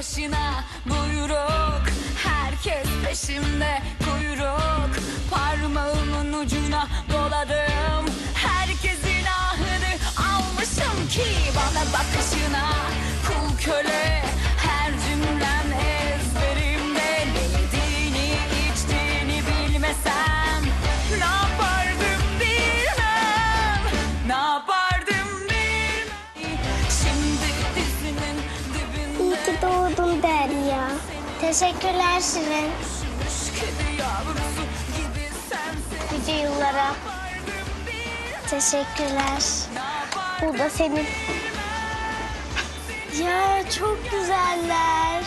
başına buyruk. Herkes peşimde kuyruk. Parmağımın ucuna Teşekkürler Şirin. Nice yıllara. Teşekkürler. Bu da senin. Ya çok güzeller.